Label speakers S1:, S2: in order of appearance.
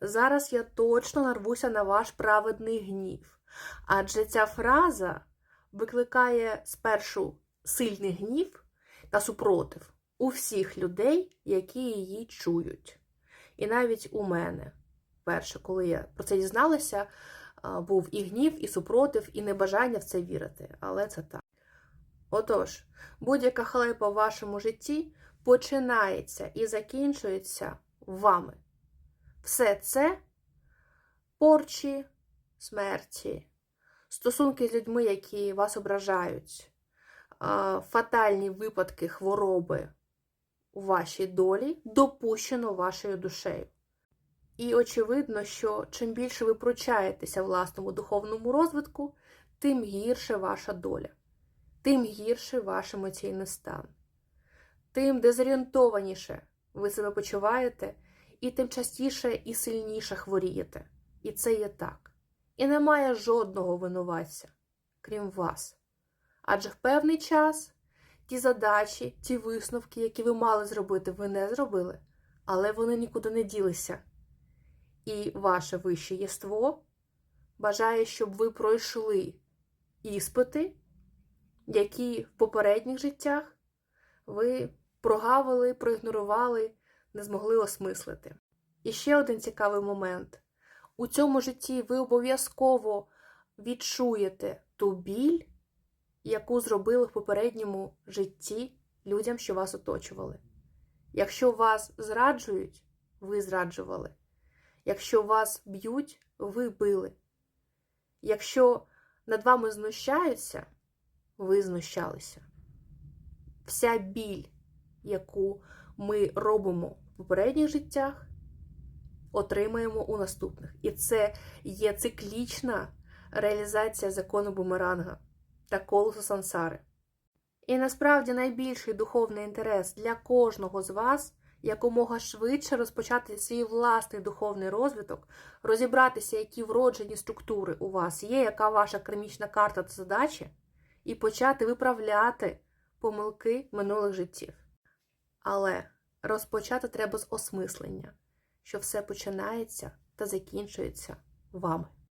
S1: Зараз я точно нарвуся на ваш праведний гнів. Адже ця фраза викликає спершу сильний гнів та супротив у всіх людей, які її чують. І навіть у мене. Перше, коли я про це дізналася, був і гнів, і супротив, і небажання в це вірити. Але це так. Отож, будь-яка халепа в вашому житті починається і закінчується вами. Все це порчі, смерті, стосунки з людьми, які вас ображають, фатальні випадки хвороби у вашій долі допущено вашою душею. І очевидно, що чим більше ви пручаєтеся власному духовному розвитку, тим гірше ваша доля, тим гірше ваш емоційний стан, тим дезорієнтованіше ви себе почуваєте, і тим частіше і сильніше хворієте. І це є так. І немає жодного винуватця, крім вас. Адже в певний час ті задачі, ті висновки, які ви мали зробити, ви не зробили, але вони нікуди не ділися. І ваше вище єство бажає, щоб ви пройшли іспити, які в попередніх життях ви прогавили, проігнорували, не змогли осмислити. І ще один цікавий момент. У цьому житті ви обов'язково відчуєте ту біль, яку зробили в попередньому житті людям, що вас оточували. Якщо вас зраджують, ви зраджували. Якщо вас б'ють, ви били. Якщо над вами знущаються, ви знущалися. Вся біль, яку ми робимо в попередніх життях, отримаємо у наступних. І це є циклічна реалізація закону бумеранга та колесу сансари. І насправді найбільший духовний інтерес для кожного з вас якомога швидше розпочати свій власний духовний розвиток, розібратися, які вроджені структури у вас є, яка ваша кармічна карта та задачі, і почати виправляти помилки минулих життів. Але розпочати треба з осмислення, що все починається та закінчується вами.